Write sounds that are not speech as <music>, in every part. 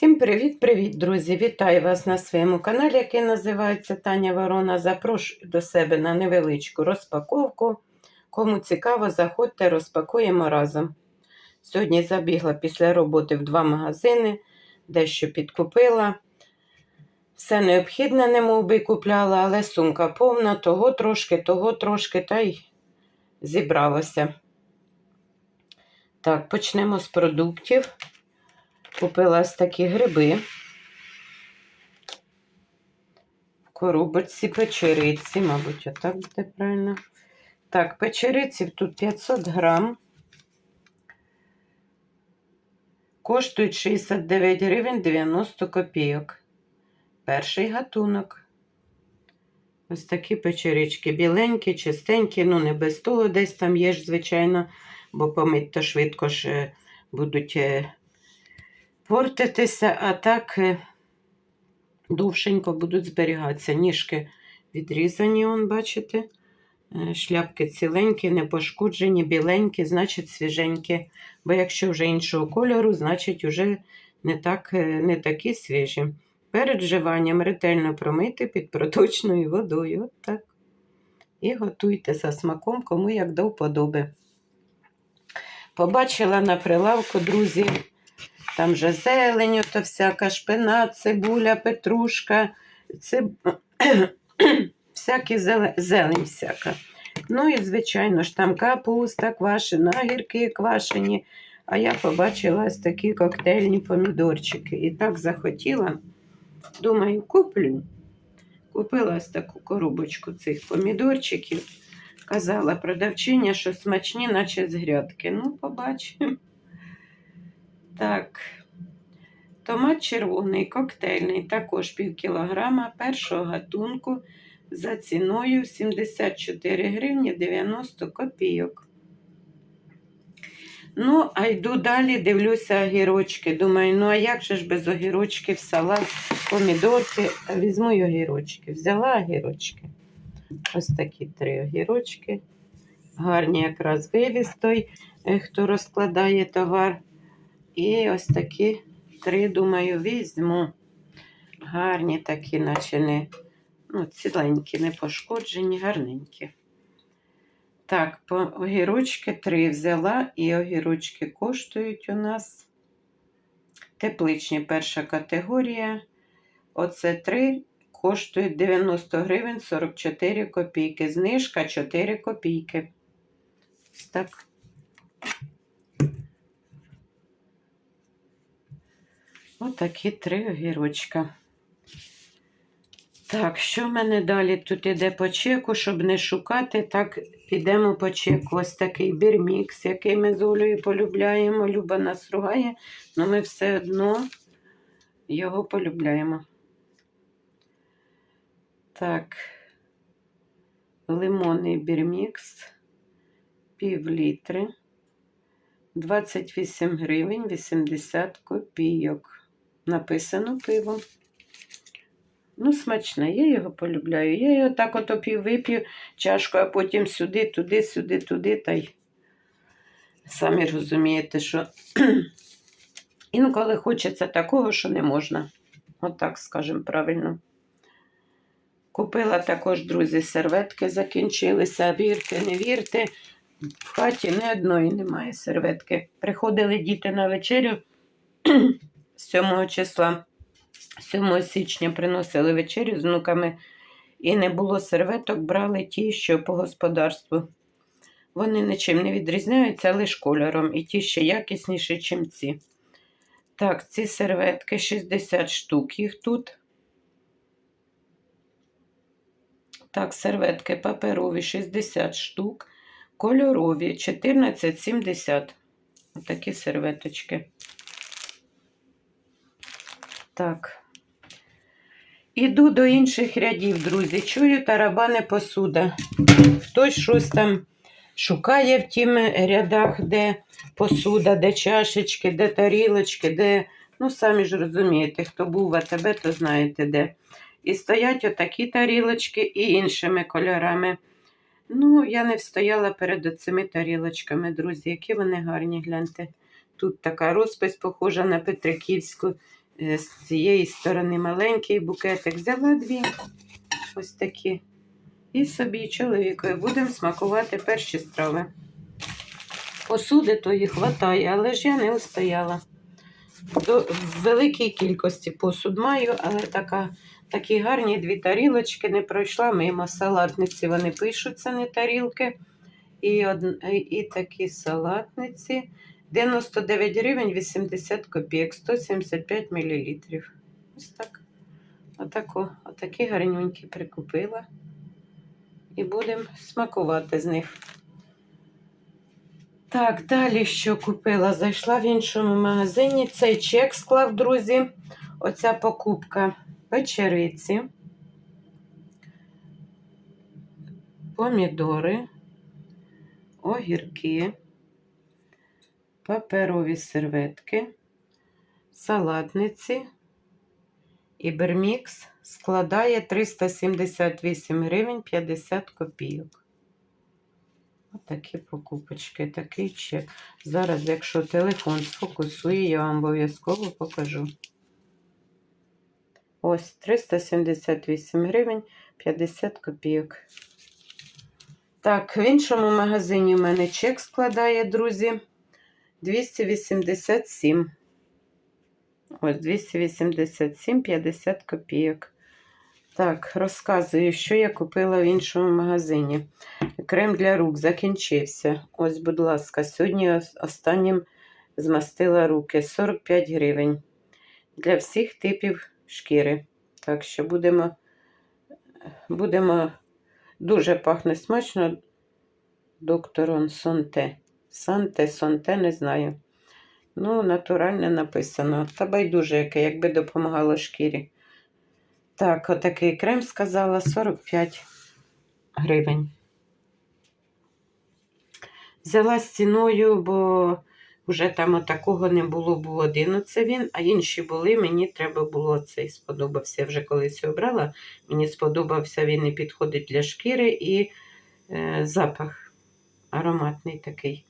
Всім привіт-привіт, друзі! Вітаю вас на своєму каналі, який називається Таня Ворона. Запрошую до себе на невеличку розпаковку. Кому цікаво, заходьте, розпакуємо разом. Сьогодні забігла після роботи в два магазини, дещо підкупила. Все необхідне, немов би купляла, але сумка повна, того трошки, того трошки, та й зібралося. Так, почнемо з продуктів. Купила ось такі гриби. В коробочці печериці, мабуть, отак буде правильно. Так, печериці тут 500 грам. Коштують 69 гривень 90 копійок. Перший гатунок. Ось такі печерички. Біленькі, чистенькі, ну не без того десь там є ж, звичайно, бо помить то швидко ж е, будуть е, портитися, а так е, довшенько будуть зберігатися. Ніжки відрізані, он, бачите. Е, Шляпки ціленькі, не пошкоджені, біленькі, значить свіженькі. Бо якщо вже іншого кольору, значить вже не, так, е, не такі свіжі. Перед вживанням ретельно промити під проточною водою. От так. І готуйте за смаком, кому як до вподоби. Побачила на прилавку, друзі, там же зелень, то всяка шпинат, цибуля, петрушка, циб... <clears throat> всякі зелень, зелень всяка. Ну і, звичайно ж, там капуста квашена, гірки квашені. А я побачила ось такі коктейльні помідорчики. І так захотіла. Думаю, куплю. Купила ось таку коробочку цих помідорчиків. Казала продавчиня, що смачні, наче з грядки. Ну, побачимо. Так, томат червоний, коктейльний, також пів кілограма першого гатунку за ціною 74 гривні 90 копійок. Ну, а йду далі, дивлюся огірочки. Думаю, ну а як же ж без огірочків, салат, помідорки. Візьму й огірочки. Взяла огірочки. Ось такі три огірочки. Гарні якраз вивіз той, е, хто розкладає товар. І ось такі три, думаю, візьму. Гарні такі, наче не ну, ціленькі, не пошкоджені, гарненькі. Так, по огірочки три взяла, і огірочки коштують у нас тепличні перша категорія. Оце три коштують 90 гривень 44 копійки. Знижка 4 копійки. Так. Отакі три огірочка. Так, що в мене далі тут іде по чеку, щоб не шукати, так підемо по чеку. Ось такий бірмікс, який ми з Олею полюбляємо. Люба нас ругає, але ми все одно його полюбляємо. Так, лимонний бірмікс, пів літри, 28 гривень 80 копійок. Написано пиво. Ну, смачне, я його полюбляю. Я його так от опів вип'ю чашку, а потім сюди, туди, сюди, туди. Та й самі розумієте, що <clears throat> інколи хочеться такого, що не можна. Отак, скажемо правильно. Купила також, друзі, серветки закінчилися. Вірте, не вірте. В хаті ні одної немає серветки. Приходили діти на вечерю <clears throat> 7 числа. 7 січня приносили вечерю з внуками і не було серветок, брали ті, що по господарству. Вони нічим не відрізняються, лише кольором, і ті ще якісніші, ніж ці. Так, ці серветки 60 штук їх тут. Так, серветки паперові 60 штук, кольорові 14,70. Отакі серветочки. Так. Іду до інших рядів, друзі. Чую тарабани посуда. Хтось щось там шукає в тім рядах, де посуда, де чашечки, де тарілочки, де, ну, самі ж розумієте, хто був в АТБ, то знаєте де. І стоять отакі тарілочки і іншими кольорами. Ну, я не встояла перед цими тарілочками, друзі, які вони гарні, гляньте. Тут така розпись, похожа на Петриківську. Е, з цієї сторони маленький букетик. Взяла дві ось такі. І собі і чоловікові будемо смакувати перші страви. Посуди тої хватає, але ж я не устояла. До, великій кількості посуд маю, але така, такі гарні дві тарілочки не пройшла мимо салатниці. Вони пишуть, це не тарілки. І, од... і такі салатниці 99 гривень 80 копійок, 175 мл. Ось так. Отако, отакі гарнюнькі прикупила. І будемо смакувати з них. Так, далі що купила? Зайшла в іншому магазині. Цей чек склав, друзі. Оця покупка печериці, помідори, огірки, паперові серветки, салатниці і бермікс складає 378 гривень 50 копійок. Отакі покупочки, такий чек. Зараз, якщо телефон сфокусує, я вам обов'язково покажу. Ось 378 гривень 50 копійок. Так, в іншому магазині в мене чек складає, друзі, 287. Ось 287 50 копійок. Так, розказую, що я купила в іншому магазині. Крем для рук закінчився. Ось, будь ласка, сьогодні ос- останнім змастила руки 45 гривень. Для всіх типів шкіри. Так що будемо, будемо дуже пахне смачно. Докторон Сонте. Санте, Сонте, не знаю. Ну, натуральне написано. Та байдуже яке, якби допомагало шкірі. Так, отакий крем сказала 45 гривень. Взяла з ціною, бо вже там отакого не було, був один оце він, а інші були, мені треба було цей сподобався. Я Вже колись обрала. Мені сподобався, він і підходить для шкіри, і е, запах ароматний такий.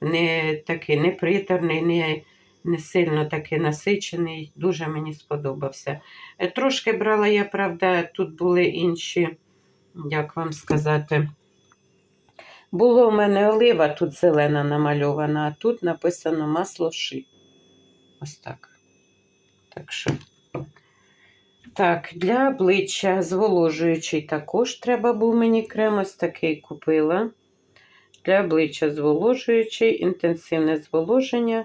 Не такий, не приторний, не, не сильно такий насичений. Дуже мені сподобався. Е, Трошки брала я, правда, тут були інші, як вам сказати. Було в мене олива, тут зелена намальована, а тут написано масло ши. Ось так. Так що. Так, для обличчя зволожуючий також треба був мені крем, ось такий купила. Для обличчя зволожуючий, інтенсивне зволоження.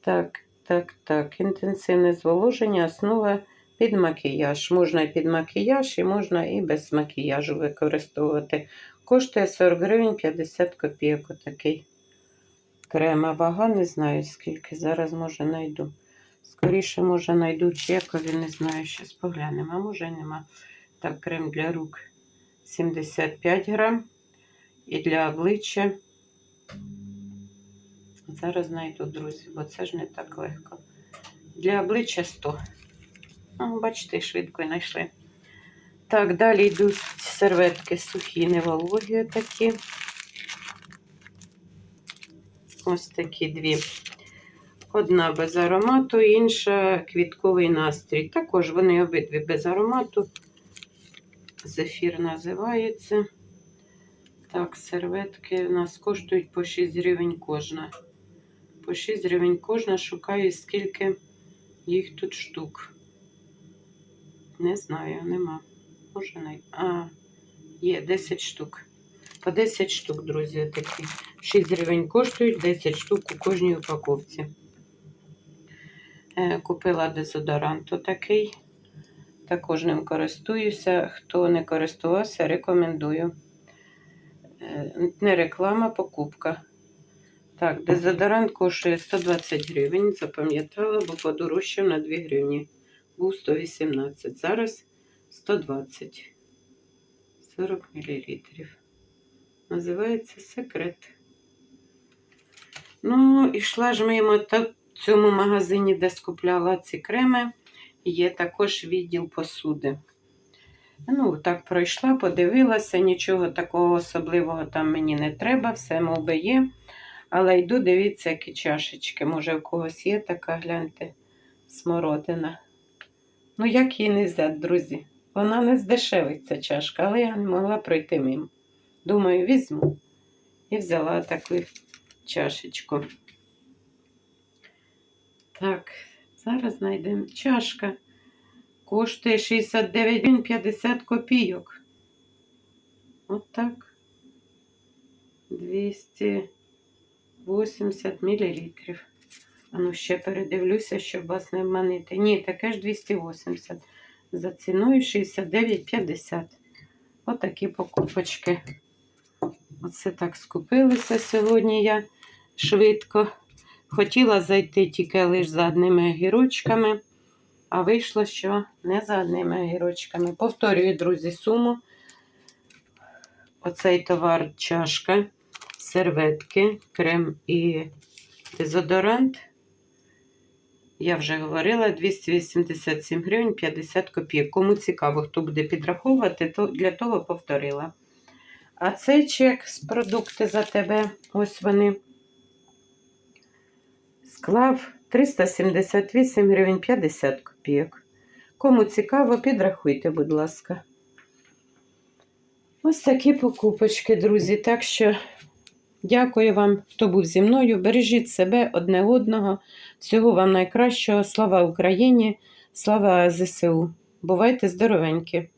Так, так, так. Інтенсивне зволоження, основа під макіяж. Можна і під макіяж, і можна і без макіяжу використовувати. Коштує 40 гривень 50 копійок отакий крем. Вага не знаю скільки. Зараз може знайду. Скоріше, може, знайду чекові, не знаю, щас поглянемо. А може нема. Так, крем для рук 75 грам. І для обличчя. Зараз знайду, друзі, бо це ж не так легко. Для обличчя 100. Ну, бачите, швидко знайшли. Так, далі йдуть серветки сухі, невологі такі. Ось такі дві. Одна без аромату, інша квітковий настрій. Також вони обидві без аромату. Зефір називається. Так, серветки у нас коштують по 6 гривень кожна. По 6 гривень кожна. Шукаю, скільки їх тут штук. Не знаю, нема. Може най... А, є 10 штук. По 10 штук, друзі, такі. 6 гривень коштують, 10 штук у кожній упаковці. Е, Купила дезодорант отакий. Також ним користуюся. Хто не користувався, рекомендую. Е, Не реклама, покупка. Так, дезодорант коштує 120 гривень. Запам'ятала, бо подорожчав на 2 гривні. Був 118. Зараз 120. 40 мл. Називається секрет. Ну, ішла ж мимо та в цьому магазині, де скупляла ці креми, є також відділ посуди. Ну, так пройшла, подивилася, нічого такого особливого там мені не треба, все мов би є. Але йду, дивіться, які чашечки. Може, у когось є така, гляньте, смородина. Ну, як її не взяти, друзі? Вона не здешевить ця чашка, але я не могла пройти мимо. Думаю, візьму. І взяла таку чашечку. Так, зараз знайдемо чашка. Коштує 69 гривень 50 копійок. От так. 280 мілілітрів. А ну ще передивлюся, щоб вас не обманити. Ні, таке ж 280. За ціною 69,50. Отакі покупочки. Оце так скупилися сьогодні я швидко. Хотіла зайти тільки лише за одними огірочками, а вийшло, що не за одними огірочками. Повторюю, друзі, суму. Оцей товар чашка, серветки, крем і дезодорант. Я вже говорила 287 гривень 50 копійок. Кому цікаво, хто буде підраховувати, то для того повторила. А цей чек з продукти за тебе, ось вони. Склав 378 гривень 50 копійок. Кому цікаво, підрахуйте, будь ласка. Ось такі покупочки, друзі. Так що дякую вам, хто був зі мною. Бережіть себе одне одного. Всього вам найкращого. Слава Україні! Слава ЗСУ! Бувайте здоровенькі!